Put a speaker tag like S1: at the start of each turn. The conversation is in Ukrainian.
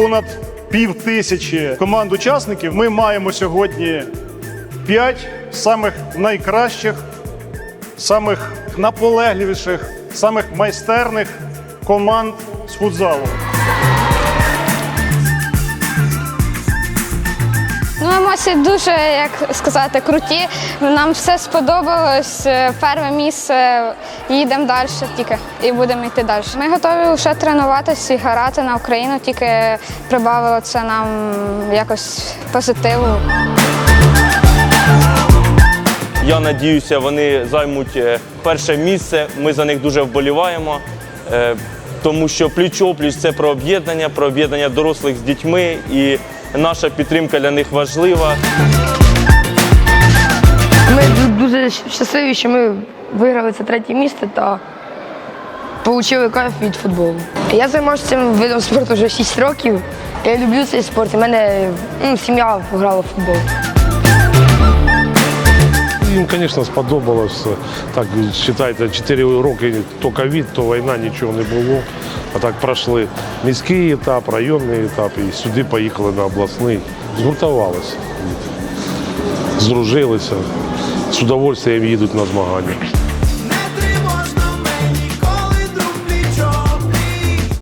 S1: понад пів тисячі команд учасників. Ми маємо сьогодні п'ять самих найкращих, самих наполегливіших, самих майстерних команд з футзалу.
S2: Ну, емоції дуже, як сказати, круті. Нам все сподобалось. Е, Перше місце їдемо далі тільки і будемо йти далі. Ми готові лише тренуватися і грати на Україну, тільки прибавило це нам якось позитиву.
S3: Я надіюся, вони займуть е, перше місце. Ми за них дуже вболіваємо, е, тому що пліч-опліч це про об'єднання, про об'єднання дорослих з дітьми, і наша підтримка для них важлива.
S4: Ми дуже щасливі, що ми виграли це третє місце та отримали кайф від футболу. Я займаюся цим видом спорту вже 6 років. Я люблю цей спорт. У мене ну, сім'я грала в футбол.
S5: Звісно, сподобалось. Так, вважайте, 4 роки то ковід, то війна, нічого не було. А так пройшли міський етап, районний етап і сюди поїхали на обласний. Згуртувалися, зружилися, з удовольствием їдуть на змагання.